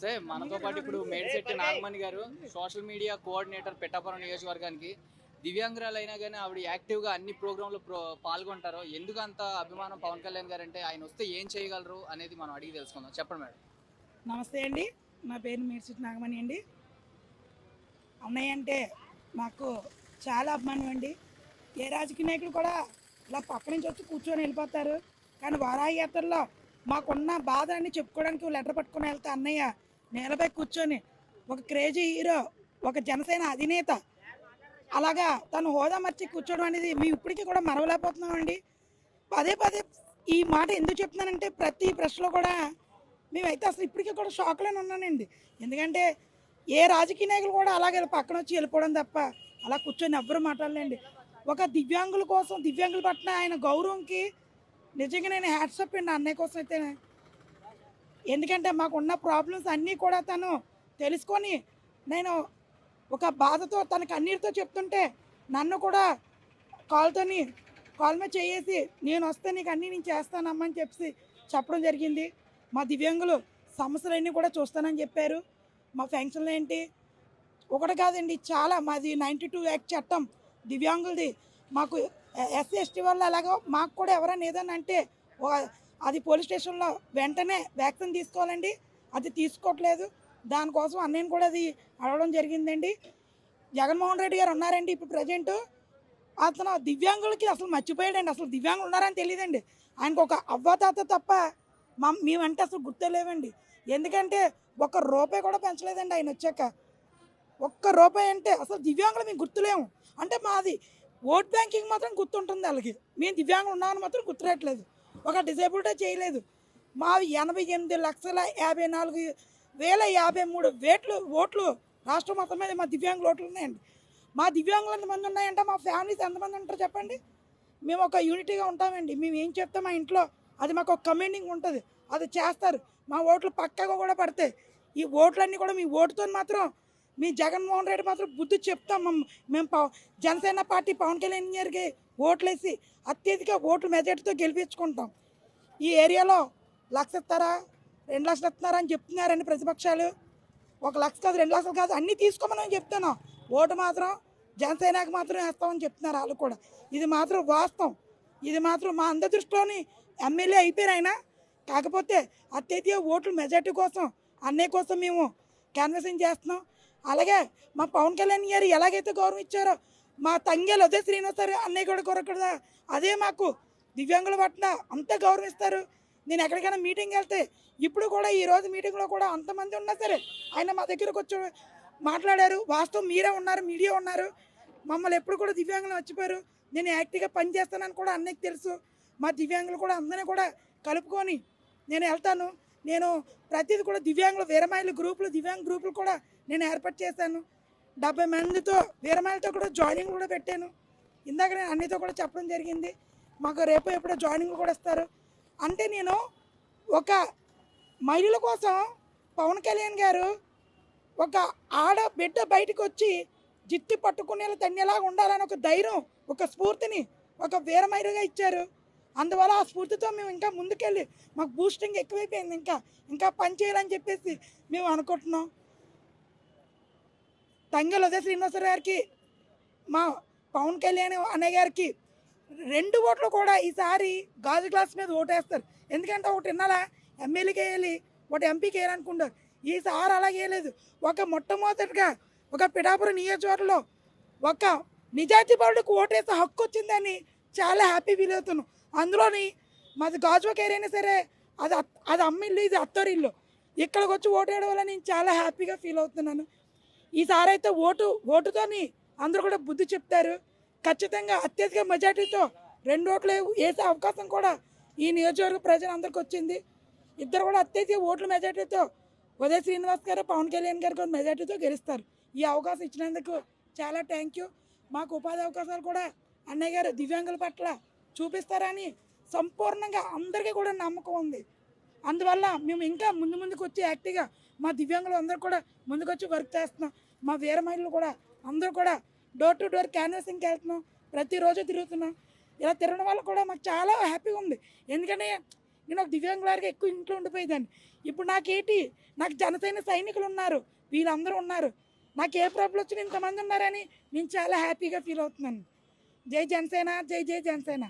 Sir మనతో పాటు ఇప్పుడు మేడిశెట్టి నాగమణి గారు సోషల్ మీడియా కోఆర్డినేటర్ పెట్టాపురం నియోజకవర్గానికి. దివ్యాంగురాలు అయినా కానీ ఆవిడ యాక్టివ్గా అన్ని ప్రోగ్రాంలు పాల్గొంటారు. ఎందుకు అంత అభిమానం పవన్ కళ్యాణ్ గారు అంటే ఆయన వస్తే ఏం చేయగలరు అనేది మనం అడిగి తెలుసుకుందాం. చెప్పండి మేడం. నమస్తే అండి. నా పేరు మేడిశెట్టి నాగమణి అండి. అన్నయ్య అంటే నాకు చాలా అభిమానం అండి. ఏ రాజకీయ నాయకుడు కూడా ఇలా పక్క నుంచి వచ్చి కూర్చొని వెళ్ళిపోతారు. కానీ వారాయాత్రలో మాకున్న బాధ అని చెప్పుకోవడానికి లెటర్ పట్టుకుని వెళ్తే అన్నయ్య నేలపై కూర్చొని ఒక క్రేజీ హీరో ఒక జనసేన అధినేత. అలాగా తను హోదా మర్చి కూర్చోవడం అనేది మేము ఇప్పటికీ కూడా మరవలేకపోతున్నామండి. పదే పదే ఈ మాట ఎందుకు చెప్తున్నానంటే ప్రతి ప్రశ్నలో కూడా మేమైతే అసలు ఇప్పటికీ కూడా షాక్లోనే ఉన్నానండి. ఎందుకంటే ఏ రాజకీయ నాయకులు కూడా అలాగే పక్కన వచ్చి వెళ్ళిపోవడం తప్ప అలా కూర్చొని ఎవ్వరు మాట్లాడలేండి. ఒక దివ్యాంగుల కోసం దివ్యాంగుల పట్ల ఆయన గౌరవంకి నిజంగా నేను హ్యాట్సప్ అండి. అన్నయ్య కోసం అయితే ఎందుకంటే మాకున్న ప్రాబ్లమ్స్ అన్నీ కూడా తను తెలుసుకొని నేను ఒక బాధతో తన కన్నీరుతో చెప్తుంటే నన్ను కూడా కాల్తోని కాల్ మీద చేసి నేను వస్తే నీకు అన్నీ నేను చేస్తానమ్మా అని చెప్పి చెప్పడం జరిగింది. మా దివ్యాంగులు సమస్యలన్నీ కూడా చూస్తానని చెప్పారు. మా ఫంక్షన్లు ఏంటి? ఒకటి కాదండి చాలా మాది నైంటీ టూ యాక్ట్ చట్టం దివ్యాంగులది. మాకు ఎస్సీ ఎస్టీ వల్ల అలాగా మాకు కూడా ఎవరైనా ఏదైనా అంటే అది పోలీస్ స్టేషన్లో వెంటనే వ్యాక్సిన్ తీసుకోవాలండి. అది తీసుకోవట్లేదు. దానికోసం అన్నయ్యను కూడా అది అడగడం జరిగిందండి. జగన్మోహన్ రెడ్డి గారు ఉన్నారండి ఇప్పుడు ప్రజెంట్. అతను దివ్యాంగులకి అసలు మర్చిపోయాడండి. అసలు దివ్యాంగులు ఉన్నారని తెలియదండి ఆయనకు ఒక అవ్వతాత తప్ప మా మేమంటే అసలు గుర్తులేవండి. ఎందుకంటే ఒక్క రూపాయి కూడా పెంచలేదండి ఆయన వచ్చాక. ఒక్క రూపాయి అంటే అసలు దివ్యాంగులు మేము గుర్తులేము. అంటే మాది ఓట్ బ్యాంకింగ్ మాత్రం గుర్తుంటుంది వాళ్ళకి. మేము దివ్యాంగులు ఉన్నామని మాత్రం గుర్తురాట్లేదు ఒక డిసేబిలిటీ చేయలేదు. మావి ఎనభై ఎనిమిది లక్షల యాభై నాలుగు వేల యాభై మూడు వేట్లు ఓట్లు రాష్ట్రం మొత్తం మీద మా దివ్యాంగుల ఓట్లు ఉన్నాయండి. మా దివ్యాంగులు ఎంతమంది ఉన్నాయంటే మా ఫ్యామిలీస్ ఎంతమంది ఉంటారు చెప్పండి? మేము ఒక యూనిటీగా ఉంటామండి. మేము ఏం చెప్తాం మా ఇంట్లో అది మాకు ఒక కమెండింగ్ ఉంటుంది. అది చేస్తారు. మా ఓట్లు పక్కగా కూడా పడతాయి. ఈ ఓట్లన్నీ కూడా మీ ఓటుతో మాత్రం మీ జగన్మోహన్ రెడ్డి మాత్రం బుద్ధి చెప్తాం మేము పవ- జనసేన పార్టీ పవన్ కళ్యాణ్ గారికి ఓట్లేసి అత్యధిక ఓట్లు మెజార్టీతో గెలిపించుకుంటాం. ఈ ఏరియాలో లక్ష ఇస్తారా? రెండు లక్షలు ఇస్తున్నారా అని చెప్తున్నారండి ప్రతిపక్షాలు. ఒక లక్ష కాదు రెండు లక్షలు కాదు అన్నీ తీసుకోమని చెప్తాను ఓటు మాత్రం జనసేనకి మాత్రం వేస్తామని చెప్తున్నారు వాళ్ళు కూడా. ఇది మాత్రం వాస్తవం. ఇది మాత్రం మా అందరి దృష్టిలోని ఎమ్మెల్యే అయిపోయారు ఆయన. కాకపోతే అత్యధిక ఓట్లు మెజార్టీ కోసం అన్నయ్య కోసం మేము క్యాన్వసింగ్ చేస్తున్నాం. అలాగే మా పవన్ కళ్యాణ్ గారు ఎలాగైతే గౌరవం ఇచ్చారో మా తంగేలు అదే శ్రీనివాసారు అన్నయ్య కూడా కొరకూడదా అదే మాకు దివ్యాంగుల పట్ల అంత గౌరవిస్తారు నేను ఎక్కడికైనా మీటింగ్ వెళ్తే ఇప్పుడు కూడా ఈ రోజు మీటింగ్లో కూడా అంతమంది ఉన్నా సరే ఆయన మా దగ్గరకు వచ్చి మాట్లాడారు. వాస్తవం మీరే ఉన్నారు మీడియా ఉన్నారు. మమ్మల్ని ఎప్పుడు కూడా దివ్యాంగులు వచ్చిపోయారు నేను యాక్టివ్గా పని చేస్తానని కూడా అన్నయ్యకి తెలుసు. మా దివ్యాంగులు కూడా అందరినీ కూడా కలుపుకొని నేను వెళ్తాను. నేను ప్రతిదీ కూడా దివ్యాంగుల వీరమాయిల గ్రూపులు దివ్యాంగ గ్రూపులు కూడా నేను ఏర్పాటు చేశాను. డెబ్బై మందితో వీరమాలతో కూడా జాయినింగ్ కూడా పెట్టాను. ఇందాక నేను అన్నితో కూడా చెప్పడం జరిగింది. మాకు రేపు ఎప్పుడో జాయినింగ్ కూడా ఇస్తారు. అంటే నేను ఒక మహిళల కోసం పవన్ కళ్యాణ్ గారు ఒక ఆడ బిడ్డ బయటకు వచ్చి జిత్తి పట్టుకునేలా తన్నేలాగా ఉండాలని ఒక ధైర్యం ఒక స్ఫూర్తిని ఒక వీరమైరుగా ఇచ్చారు. అందువల్ల ఆ స్ఫూర్తితో మేము ఇంకా ముందుకెళ్ళి మాకు బూస్టింగ్ ఎక్కువైపోయింది ఇంకా ఇంకా పని చేయాలని చెప్పేసి మేము అనుకుంటున్నాం. తంగెల ఉదయ శ్రీనివాసరావు గారికి మా పవన్ కళ్యాణ్ అన్నయ్య గారికి రెండు ఓట్లు కూడా ఈసారి గాజు గ్లాస్ మీద ఓటేస్తారు. ఎందుకంటే ఒకటి విన్నారా ఎమ్మెల్యేకి వేయాలి ఒకటి ఎంపీకి వేయాలనుకుంటారు ఈసారి అలాగే వేయలేదు. ఒక మొట్టమొదటిగా ఒక పిఠాపురం నియోజకవర్గంలో ఒక నిజాయితీ పౌరుడికి ఓటేసే హక్కు వచ్చిందని చాలా హ్యాపీ ఫీల్ అవుతున్నాం. అందులోని మాది గాజువాక ఏరైనా సరే అది అది అమ్మిల్లు ఇది అత్తరిల్లు ఇక్కడికి వచ్చి ఓటేయడం వల్ల నేను చాలా హ్యాపీగా ఫీల్ అవుతున్నాను. ఈసారి అయితే ఓటు ఓటుతోని అందరూ కూడా బుద్ధి చెప్తారు. ఖచ్చితంగా అత్యధిక మెజార్టీతో రెండు ఓట్లు వేసే అవకాశం కూడా ఈ నియోజకవర్గ ప్రజలందరికీ వచ్చింది. ఇద్దరు కూడా అత్యధిక ఓట్ల మెజార్టీతో ఉదయ శ్రీనివాస్ గారు పవన్ కళ్యాణ్ గారు కూడా మెజార్టీతో గెలుస్తారు. ఈ అవకాశం ఇచ్చినందుకు చాలా థ్యాంక్ యూ మాకు ఉపాధి అవకాశాలు కూడా అన్నయ్య గారు దివ్యాంగుల పట్ల చూపిస్తారని సంపూర్ణంగా అందరికీ కూడా నమ్మకం ఉంది. అందువల్ల మేము ఇంకా ముందు ముందుకు వచ్చి యాక్టివ్గా మా దివ్యాంగులు అందరూ కూడా ముందుకొచ్చి వర్క్ చేస్తున్నాం. మా వీరమహిళలు కూడా అందరూ కూడా డోర్ టు డోర్ క్యాన్వసింగ్కి వెళ్తున్నాం. ప్రతిరోజు తిరుగుతున్నాం. ఇలా తిరగడం వల్ల కూడా మాకు చాలా హ్యాపీగా ఉంది. ఎందుకంటే నేను ఒక దివ్యాంగులారిగా ఎక్కువ ఇంట్లో ఉండిపోయేదాన్ని. ఇప్పుడు నాకేటి నాకు జనసైన సైనికులు ఉన్నారు. వీళ్ళందరూ ఉన్నారు. నాకు ఏ ప్రాబ్లం వచ్చినా ఇంతమంది ఉన్నారని నేను చాలా హ్యాపీగా ఫీల్ అవుతున్నాను. జై జనసేన జై జై జనసేన.